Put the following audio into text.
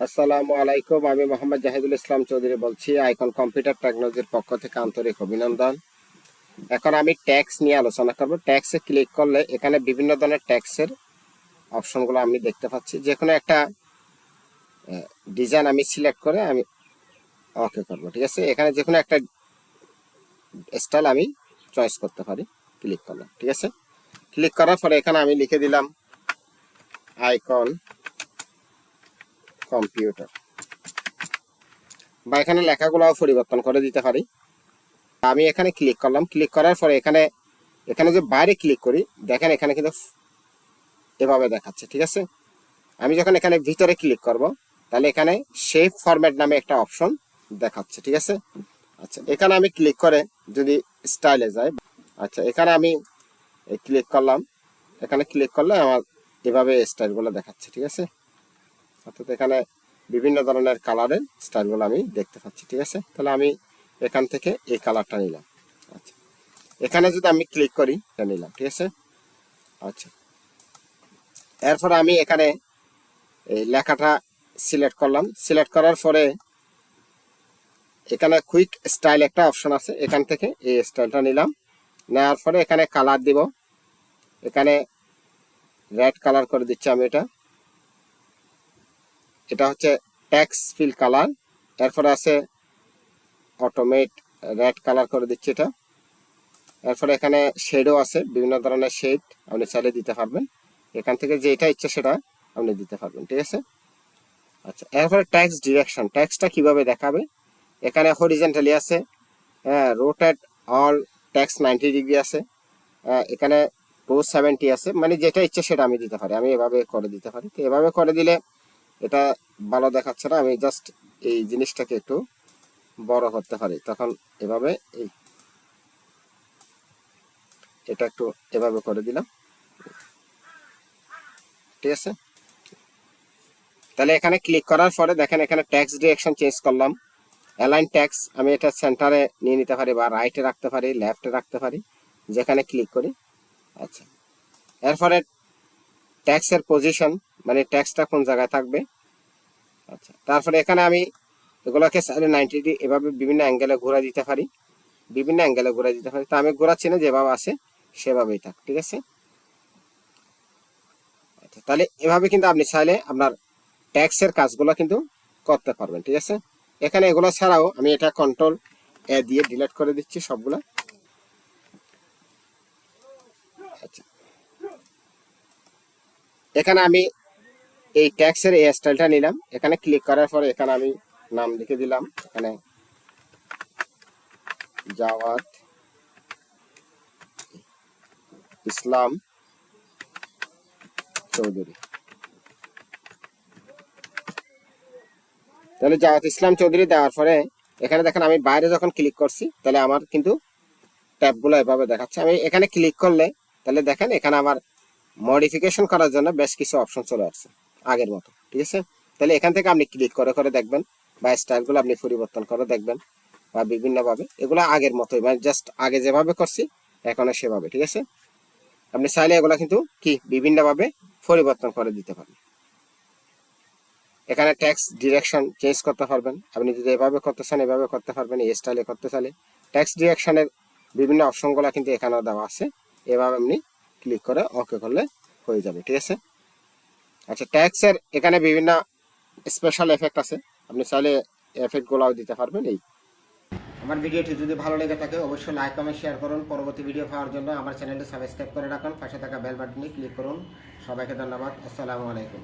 আসসালামু আলাইকুম, আমি মোহাম্মদ জাহিদুল ইসলাম চৌধুরী বলছি, আইকন কম্পিউটার টেকনোলজির পক্ষ থেকে আন্তরিক অভিনন্দন। এখন আমি ট্যাক্স নিয়ে আলোচনা করব। ট্যাক্সে ক্লিক করলে এখানে বিভিন্ন ধরনের ট্যাক্সের অপশনগুলো আমি দেখতে পাচ্ছি। যে কোনো একটা ডিজাইন আমি সিলেক্ট করে আমি ওকে করব, ঠিক আছে? এখানে যে কোনো একটা স্টাইল আমি চয়েস করতে পারি, ক্লিক করলাম, ঠিক আছে? ক্লিক করার পরে এখানে আমি লিখে দিলাম আইকন কম্পিউটার বা এখানে লেখাগুলো পরিবর্তন করে দিতে পারি। আমি এখানে ক্লিক করলাম। ক্লিক করার পরে এখানে এখানে যে বাইরে ক্লিক করি, দেখেন এখানে কিন্তু এভাবে দেখাচ্ছে, ঠিক আছে? আমি যখন এখানে ভিতরে ক্লিক করব, তাহলে এখানে শেপ ফরম্যাট নামে একটা অপশন দেখাচ্ছে, ঠিক আছে? আচ্ছা এখানে আমি ক্লিক করে যদি স্টাইলে যাই আচ্ছা এখানে আমি ক্লিক করলাম। এখানে ক্লিক করলে আমার এভাবে স্টাইলগুলো দেখাচ্ছে, ঠিক আছে? অর্থাৎ এখানে বিভিন্ন ধরনের কালারের স্টাইলগুলো আমি দেখতে পাচ্ছি, ঠিক আছে? তাহলে আমি এখান থেকে এই কালারটা নিলাম। আচ্ছা। এখানে যদি আমি ক্লিক করি, এটা নিলাম, ঠিক আছে? আচ্ছা। এরপর আমি এখানে এই লেখাটা সিলেক্ট করলাম। সিলেক্ট করার পরে এখানে কুইক স্টাইল একটা অপশন আছে, এখান থেকে এই স্টাইলটা নিলাম। নেওয়ার পরে এখানে কালার দিব। এখানে রেড কালার করে দিচ্ছি আমি এটা। এটা হচ্ছে ট্যাক্স ফিল কালার এরপরে আছে অটোমেট রেড কালার করে দিচ্ছি এটা। এরপরে এখানে শেডও আছে বিভিন্ন ধরনের শেড আপনি চাইলে দিতে পারবেন। এখান থেকে যেটা ইচ্ছে সেটা আপনি দিতে পারবেন ঠিক আছে? আচ্ছা এরপরে ট্যাক্স ডিরেকশন ট্যাক্সটা কীভাবে দেখাবে? এখানে হরিজেন্টালি আছে হ্যাঁ rotate all text ninety degree আছে হ্যাঁ, এখানে টু সেভেন্টি আছে মানে যেটা ইচ্ছে সেটা আমি দিতে পারি আমি এভাবে করে দিতে পারি। তো এভাবে করে দিলে এটা ভালো দেখাচ্ছে না, আমি জাস্ট এই জিনিসটাকে একটু বড় করতে পারি। তখন এভাবে এই এটা একটু এভাবে করে দিলাম। ঠিক আছে? তাহলে এখানে ক্লিক করার পরে দেখেন এখানে ট্যাক্স ডিরেকশন চেঞ্জ করলাম। অ্যালাইন ট্যাক্স আমি এটা সেন্টারে নিয়ে নিতে পারি বা রাইটে রাখতে পারি লেফটে রাখতে পারি, যেখানে ক্লিক করি। আচ্ছা। এরপরে ট্যাক্সের পজিশন মানে ট্যাক্সটা কোন জায়গায় থাকবে? আচ্ছা তারপরে এখানে আমি এগুলোকে সাইডে নাইনটি ডিগ্রি এভাবে বিভিন্ন অ্যাঙ্গেলে ঘোরা দিতে পারি। বিভিন্ন অ্যাঙ্গেলে ঘোরা দিতে পারি। তো আমি ঘোরাচ্ছি না, যেভাবে আছে সেভাবেই থাক, ঠিক আছে? আচ্ছা তাহলে এভাবে কিন্তু আপনি চাইলে আপনার ট্যাক্সের কাজগুলো কিন্তু করতে পারবেন, ঠিক আছে? এখানে এগুলো ছাড়াও আমি এটা কন্ট্রোল এ দিয়ে ডিলিট করে দিচ্ছি সবগুলো। আচ্ছা। এখানে আমি এই ট্যাক্সের এই স্টাইলটা নিলাম। এখানে ক্লিক করার পরে এখানে আমি নাম লিখে দিলাম। এখানে জাওয়াত ইসলাম চৌধুরী। তাহলে জাওয়াত ইসলাম চৌধুরী দেওয়ার পরে, এখানে দেখেন আমি বাইরে যখন ক্লিক করছি, তাহলে আমার কিন্তু ট্যাবগুলো এভাবে দেখাচ্ছে। আমি এখানে ক্লিক করলে, তাহলে দেখেন এখানে আমার মডিফিকেশন করার জন্য বেশ কিছু অপশন চলে আসছে। আগের মতো, ঠিক আছে? তাহলে এখান থেকে আপনি ক্লিক করে করে দেখবেন বা স্টাইলগুলো আপনি পরিবর্তন করে দেখবেন বা বিভিন্নভাবে। এগুলো আগের মতোই মানে জাস্ট আগে যেভাবে করছি, এখনও সেভাবে, ঠিক আছে? আপনি চাইলে এগুলো কিন্তু কি, বিভিন্নভাবে পরিবর্তন করে দিতে পারেন। এখানে ট্যাক্স ডিরেকশন চেঞ্জ করতে পারবেন। আপনি যদি এভাবে করতে চান, এভাবে করতে পারবেন, এই স্টাইলে করতে চাইলে ট্যাক্স ডিরেকশনের বিভিন্ন অপশনগুলো কিন্তু এখানেও দেওয়া আছে। এভাবে আপনি ক্লিক করে ওকে করলে হয়ে যাবে, ঠিক আছে? আচ্ছা ট্যাক্সের এখানে বিভিন্ন স্পেশাল এফেক্ট আছে। আপনি চাইলে এফেক্টগুলোও দিতে পারবেন এই। আমার ভিডিওটি যদি ভালো লেগে থাকে, অবশ্যই লাইক কমেন্ট শেয়ার করুন। পরবর্তী ভিডিও পাওয়ার জন্য আমার চ্যানেলটি সাবস্ক্রাইব করে রাখুন। পাশে থাকা বেল বাটনে ক্লিক করুন। সবাইকে ধন্যবাদ। আসসালামু আলাইকুম।